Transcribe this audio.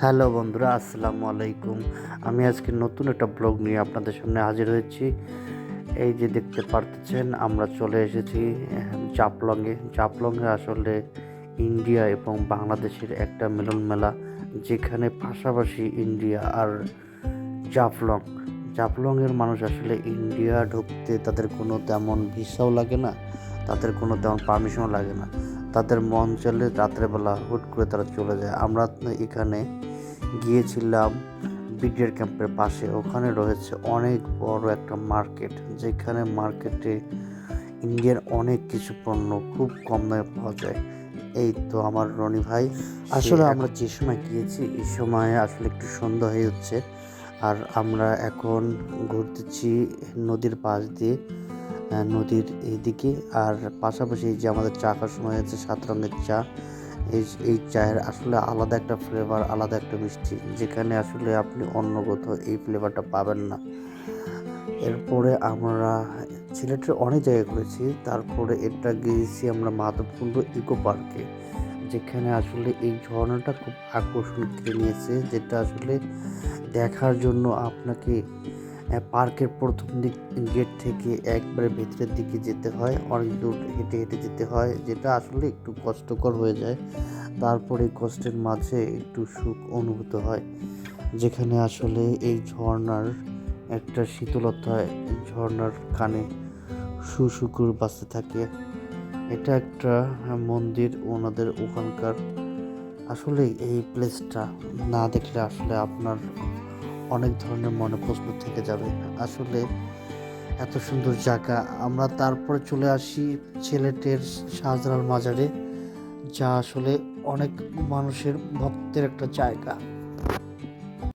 Hello বন্ধুরা আসসালামু আলাইকুম। আমি আজকে নতুন একটা ব্লগ নিয়ে আপনাদের সামনে হাজির হয়েছি। এই যে দেখতে পারতেছেন আমরা চলে এসেছি আহ, জাফলংয়ে। জাফলংয়ে আসলে ইন্ডিয়া এবং বাংলাদেশের একটা মিলন মেলা যেখানে পাশাপাশি ইন্ডিয়া আর জাফলং। জাফলংয়ের মানুষ আসলে ইন্ডিয়া ঢুকতে তাদের কোনো তেমন ভিসাও লাগে না তাদের কোনো তেমন পারমিশনও লাগে না। তাদের মন চলে রাত্রেবেলা হুট করে তারা চলে যায়। আমরা এখানে গিয়েছিলাম বিডিআর ক্যাম্পের পাশে। ওখানে রয়েছে অনেক বড় একটা মার্কেট যেখানে মার্কেটে ইন্ডিয়ার অনেক কিছু পণ্য খুব কম দামে পাওয়া যায়। এই তো আমার রনি ভাই। আসলে আমরা যে সময় গিয়েছি এই সময় আসলে একটু সন্ধ্যা হয়ে যাচ্ছে আর আমরা এখন ঘুরতেছি নদীর পাশ দিয়ে। নদীর এইদিকে আর পাশাপাশি যে আমাদের চা খাওয়ার সময় আছে সাত রঙের চা, এই এই চায়ের আসলে আলাদা একটা ফ্লেভার আলাদা একটা মিষ্টি, যেখানে আসলে আপনি অন্য কোথাও এই ফ্লেভারটা পাবেন না। এরপরে আমরা সিলেটের অনেক জায়গায় ঘুরেছি। তারপরে এটা গিয়েছি আমরা মাধবকুণ্ড ইকো পার্কে যেখানে আসলে এই ঝর্ণাটা খুব আকর্ষণ করে নিয়েছে, যেটা আসলে দেখার জন্য আপনাকে পার্কের প্রথম দিক গেট থেকে একবারে ভেতরের দিকে যেতে হয়। অনেক দূর হেঁটে হেঁটে যেতে হয়, যেটা আসলে একটু কষ্টকর হয়ে যায়। তারপরে কষ্টের মাঝে একটু সুখ অনুভূত হয়, যেখানে আসলে এই ঝর্ণার একটা শীতলতা, এই ঝর্ণার কানে সুশুকুর বাঁচতে থাকে। এটা একটা মন্দির, ওনাদের ওখানকার। আসলে এই প্লেসটা না দেখলে আসলে আপনার অনেক ধরনের মনে প্রশ্ন থেকে যাবে। আসলে এত সুন্দর জায়গা। আমরা তারপরে চলে আসি ছেলেটের শাহজালাল মাজারে, যা আসলে অনেক মানুষের ভক্তের একটা জায়গা।